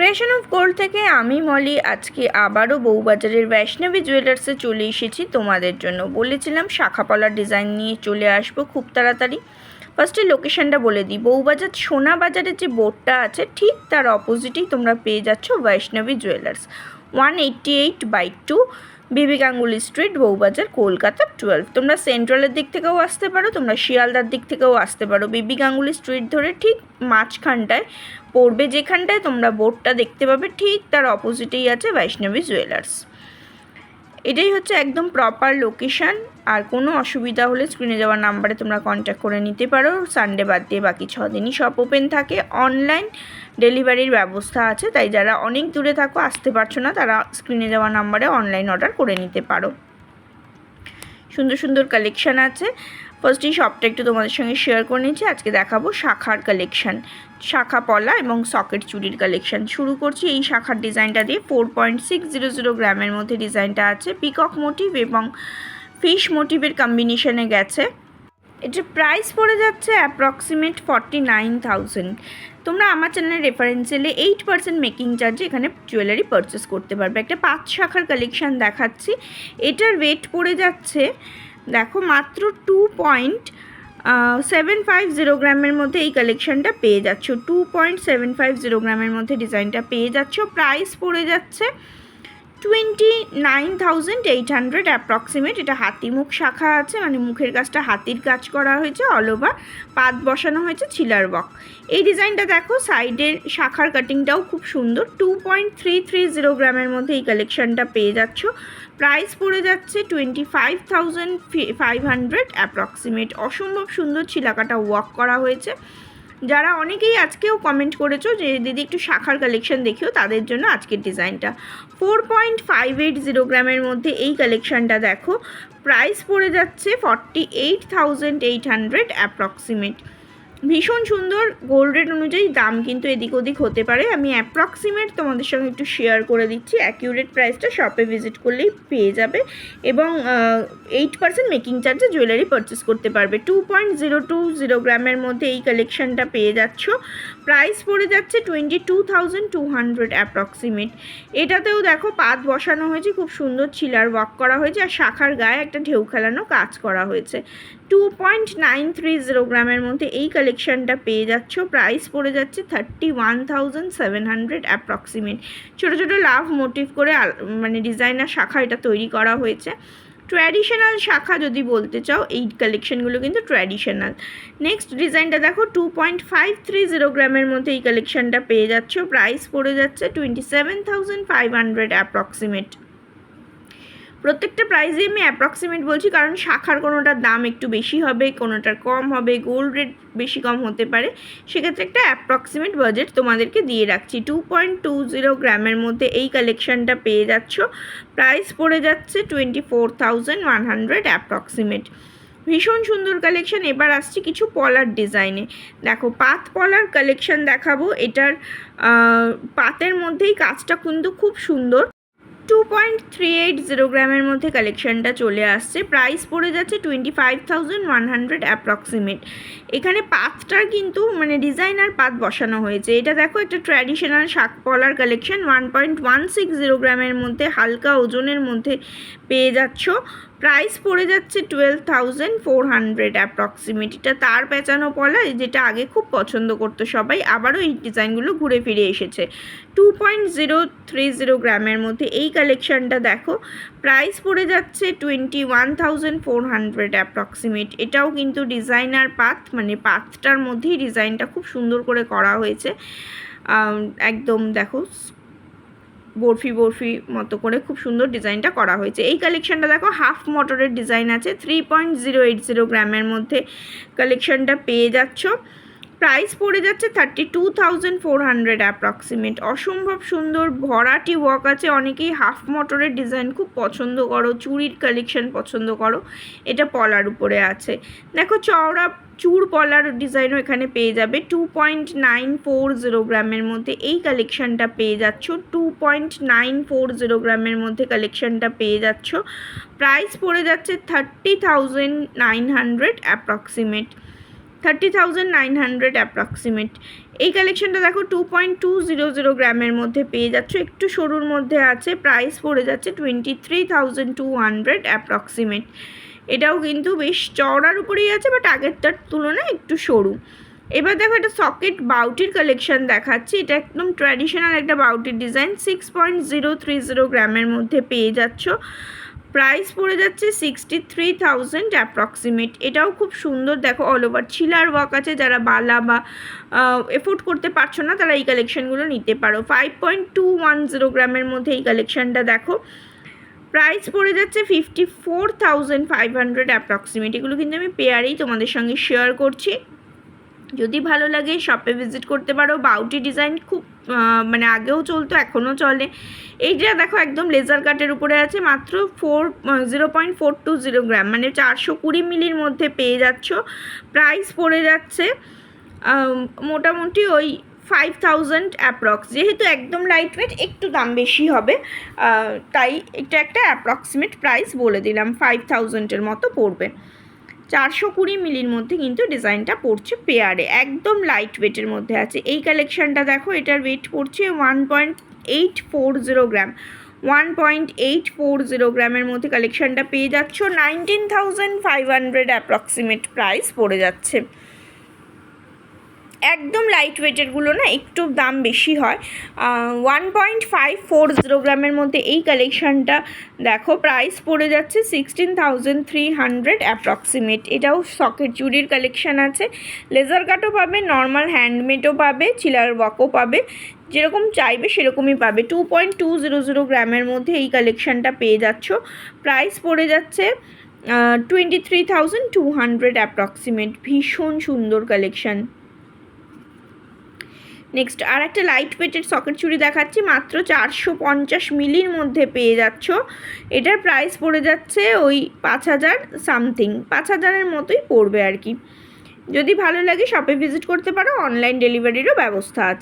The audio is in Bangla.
ক্রিয়েশন অফ গোল্ড থেকে আমি, মলি, আজকে আবারও বউবাজারের বৈষ্ণবী জুয়েলার্সে চলে এসেছি। তোমাদের জন্য বলেছিলাম, শাখাপলার ডিজাইন নিয়ে চলে আসব খুব তাড়াতাড়ি। ফার্স্টে লোকেশানটা বলে দিই। বউবাজার সোনা বাজারের যে বোর্ডটা আছে, ঠিক তার অপোজিটেই তোমরা পেয়ে যাচ্ছ Vaishnavi jewellers one eighty eight by two B B Ganguly street Bowbazar, Kolkata twelve তোমরা সেন্ট্রালের দিক থেকেও আসতে পারো, তোমরা শিয়ালদার দিক থেকেও আসতে পারো। বিবি গাঙ্গুলি স্ট্রিট ধরে ঠিক মাঝখানটায় পড়বে যেখানটায় তোমরা বোর্ডটা দেখতে পাবে, ঠিক তার অপোজিটেই আছে বৈষ্ণবী জুয়েলার্স এটাই হচ্ছে একদম প্রপার লোকেশান আর কোনো অসুবিধা হলে স্ক্রিনে যাওয়ার নাম্বারে তোমরা কন্ট্যাক্ট করে নিতে পারো। সানডে বাদ দিয়ে বাকি ছ দিনই সব ওপেন থাকে। অনলাইন ডেলিভারির ব্যবস্থা আছে, তাই যারা অনেক দূরে থাকো, আসতে পারছ না, তারা স্ক্রিনে যাওয়া নাম্বারে অনলাইন অর্ডার করে নিতে পারো। সুন্দর সুন্দর কালেকশান আছে। ফার্স্ট এই শপটা একটু তোমাদের সঙ্গে শেয়ার করে নিচ্ছি। আজকে দেখাবো শাখার কালেকশান শাখা পলা এবং সকেট চুরির কালেকশান শুরু করছি এই শাখার ডিজাইনটা দিয়ে। Four point six zero zero গ্রামের মধ্যে ডিজাইনটা আছে। পিকক মোটিভ এবং ফিশ মোটিভের কম্বিনেশনে গেছে। এটার প্রাইস পড়ে যাচ্ছে অ্যাপ্রক্সিমেট ফর্টি নাইন থাউজেন্ড তোমরা আমার চ্যানেলের রেফারেন্স এলে এইট পার্সেন্ট মেকিং চার্জে এখানে জুয়েলারি পারচেস করতে পারবে। একটা পাঁচ শাখার কালেকশান দেখাচ্ছি। এটার ওয়েট পড়ে যাচ্ছে, দেখো মাত্র two point seven five zero গ্রামের মধ্যে এই কালেকশানটা পেয়ে যাচ্ছ। Two point seven five zero গ্রামের মধ্যে ডিজাইনটা পেয়ে যাচ্ছ। প্রাইস পড়ে যাচ্ছে twenty nine thousand eight hundred approximate এটা হাতিমুখ শাখা আছে মানে মুখের কাজটা হাতির কাজ করা হয়েছে অল ওভার পাত বসানো হয়েছে ছিলার বক। এই ডিজাইনটা দেখো, সাইডের শাখার কাটিংটাও খুব সুন্দর two point three three zero গ্রামের মধ্যে এই কালেকশানটা পেয়ে যাচ্ছ। প্রাইস পড়ে যাচ্ছে twenty five thousand five hundred approximate অসম্ভব সুন্দর ছিলাকাটা ওয়াক করা হয়েছে। যারা অনেকেই আজকেও কমেন্ট করেছ যে, দিদি একটু শাখার কালেকশন দেখিও, তাদের জন্য আজকের ডিজাইনটা four point five eight zero গ্রামের মধ্যে এই কালেকশানটা দেখো। প্রাইস পড়ে যাচ্ছে forty eight thousand eight hundred approximate ভীষণ সুন্দর গোল্ড রেট অনুযায়ী দাম কিন্তু এদিক ওদিক হতে পারে। আমি অ্যাপ্রক্সিমেট তোমাদের সঙ্গে একটু শেয়ার করে দিচ্ছি। অ্যাকিউরেট প্রাইসটা শপে ভিজিট করলেই পেয়ে যাবে এবং এইট পার্সেন্ট মেকিং চার্জে জুয়েলারি পারচেস করতে পারবে। Two point zero two zero গ্রামের মধ্যে এই কালেকশানটা পেয়ে যাচ্ছ। প্রাইস পড়ে যাচ্ছে twenty two thousand two hundred approximate এটাতেও দেখো পাত বসানো হয়েছে, খুব সুন্দর ছিলার ওয়াক করা হয়েছে আর শাখার গায়ে একটা ঢেউ খেলানো কাজ করা হয়েছে। Two point nine three zero গ্রামের মধ্যে এই কালেকশানটা পেয়ে যাচ্ছ। প্রাইস পড়ে যাচ্ছে thirty one thousand seven hundred approximate ছোটো ছোটো লাভ মোটিভ করে মানে ডিজাইনার শাখা এটা তৈরি করা হয়েছে। ট্র্যাডিশনাল শাখা যদি বলতে চাও, এই কালেকশানগুলো কিন্তু ট্র্যাডিশনাল। নেক্সট ডিজাইনটা দেখো two point five three zero গ্রামের মধ্যে এই কালেকশানটা পেয়ে যাচ্ছ। প্রাইস পড়ে যাচ্ছে twenty seven thousand five hundred approximate প্রত্যেকটা প্রাইসে আমি অ্যাপ্রক্সিমেট বলছি, কারণ শাখার কোনোটার দাম একটু বেশি হবে, কোনোটার কম হবে গোল্ড রেট বেশি কম হতে পারে, সেক্ষেত্রে একটা অ্যাপ্রক্সিমেট বাজেট তোমাদেরকে দিয়ে রাখছি। টু পয়েন্ট টু জিরো গ্রামের মধ্যে এই কালেকশানটা পেয়ে যাচ্ছ। প্রাইস পড়ে যাচ্ছে twenty four thousand one hundred approximate ভীষণ সুন্দর কালেকশন এবার আসছি কিছু পলার ডিজাইনে দেখো, পাত পলার কালেকশন দেখাবো, এটার পাতের মধ্যেই কাজটা কিন্তু খুব সুন্দর। Two point three eight zero গ্রামের মধ্যে কালেকশানটা চলে আসছে। প্রাইস পড়ে যাচ্ছে twenty five thousand one hundred approximate এখানে পাতটার কিন্তু মানে ডিজাইন আর পাত বসানো হয়েছে। এটা দেখো, একটা ট্র্যাডিশনাল শাক পলার collection one point one six zero গ্রামের মধ্যে, হালকা ওজনের মধ্যে পেয়ে যাচ্ছ। প্রাইস পড়ে যাচ্ছে twelve thousand four hundred approximate এটা তার পেঁচানো পলা যেটা আগে খুব পছন্দ করতো সবাই, আবারও এই ডিজাইনগুলো ঘুরে ফিরে এসেছে। Two point zero three zero গ্রামের মধ্যে এই কালেকশানটা দেখো, প্রাইস পড়ে যাচ্ছে twenty one thousand four hundred approximate এটাও কিন্তু ডিজাইনার পাত মানে পাতটার মধ্যেই ডিজাইনটা খুব সুন্দর করে করা হয়েছে। একদম দেখো বরফি বরফি মতো করে খুব সুন্দর ডিজাইনটা করা হয়েছে। এই কালেকশানটা দেখো হাফ মোটরের ডিজাইন আছে three point zero eight zero গ্রামের মধ্যে কালেকশানটা পেয়ে যাচ্ছ। প্রাইস পড়ে যাচ্ছে thirty two thousand four hundred approximate অসম্ভব সুন্দর ভরাটি ওয়াক আছে। অনেকেই হাফ মোটরের ডিজাইন খুব পছন্দ করো চুড়ির কালেকশন পছন্দ করো, এটা পলার উপরে আছে। দেখো চওড়া চুর পলার ডিজাইনও এখানে পেয়ে যাবে। Two point nine four zero গ্রামের মধ্যে এই কালেকশানটা পেয়ে যাচ্ছ। Two point nine four zero গ্রামের মধ্যে কালেকশানটা পেয়ে যাচ্ছ। প্রাইস পড়ে যাচ্ছে thirty thousand nine hundred approximate thirty thousand nine hundred approximate. এই কালেকশনটা দেখো two point two zero zero গ্রামের মধ্যে পেয়ে যাচ্ছ। একটু সরুর মধ্যে আছে, প্রাইস পড়ে যাচ্ছে twenty three thousand two hundred approximate. এটাও কিন্তু বেশ চওড়ার উপরেই আছে, বাট আগেরটার তুলনায় একটু সরু। এবার দেখো একটা সকেট বাউটির কালেকশন দেখাচ্ছি। এটা একদম ট্র্যাডিশনাল একটা বাউটির design, six point zero three zero গ্রামের মধ্যে পেয়ে যাচ্ছ। প্রাইস পড়ে যাচ্ছে সিক্সটি থ্রি থাউজেন্ড অ্যাপ্রক্সিমেট এটাও খুব সুন্দর। দেখো অল ওভার ছিলার ওয়ার্ক আছে। যারা বালা বা এফোর্ড করতে পারছ না, তারা এই কালেকশনগুলো নিতে পারো। Five point two one zero গ্রামের মধ্যে এই কালেকশনটা দেখো। প্রাইস পড়ে যাচ্ছে fifty four thousand five hundred approximate এগুলো কিন্তু আমি পেয়ারেই তোমাদের সঙ্গে শেয়ার করছি। যদি ভালো লাগে শপে ভিজিট করতে পারো। বাউটি ডিজাইন খুব মানে আগেও চলতো, এখনও চলে। এইটা দেখো একদম লেজার কাটের উপরে আছে, মাত্র four zero point four two zero gram মানে চারশো কুড়ি মিলির মধ্যে পেয়ে যাচ্ছ। প্রাইস পড়ে যাচ্ছে মোটামুটি ওই ফাইভ থাউজেন্ড অ্যাপ্রক্স যেহেতু একদম লাইট ওয়েট একটু দাম বেশি হবে। তাই এটা একটা অ্যাপ্রক্সিমেট প্রাইস বলে দিলাম ফাইভ থাউজেন্ডের মতো পড়বে। চারশো কুড়ি মিলির মধ্যে কিন্তু ডিজাইনটা পড়ছে পেয়ারে, একদম লাইট ওয়েটের মধ্যে আছে। এই কালেকশানটা দেখো, এটার ওয়েট পড়ছে one point eight four zero gram one point eight four zero গ্রামের মধ্যে কালেকশানটা পেয়ে যাচ্ছ। Nineteen thousand five hundred approximate price পড়ে যাচ্ছে। একদম লাইট ওয়েটেরগুলো না একটু দাম বেশি হয়। One point five four zero গ্রামের মধ্যে এই কালেকশানটা দেখো প্রাইস পড়ে যাচ্ছে sixteen thousand three hundred approximate এটাও সকেট চুরির কালেকশান আছে। লেজার কাটও পাবে নর্মাল হ্যান্ডমেডও পাবে চিলার ওয়াকও পাবে, যেরকম চাইবে সেরকমই পাবে। Two point two zero zero গ্রামের মধ্যে এই কালেকশানটা পেয়ে যাচ্ছ। প্রাইস পড়ে যাচ্ছে twenty three thousand two hundred approximate ভীষণ সুন্দর কালেকশান নেক্সট আর একটা লাইট ওয়েটের সকেট চুড়ি দেখাচ্ছি, মাত্র চারশো পঞ্চাশ মিলির মধ্যে পেয়ে যাচ্ছ। এটার প্রাইস পড়ে যাচ্ছে ওই পাঁচ হাজার সামথিং পাঁচ হাজারের মতোই পড়বে আর কি। যদি ভালো লাগে শপে ভিজিট করতে পারো অনলাইন ডেলিভারিরও ব্যবস্থা আছে।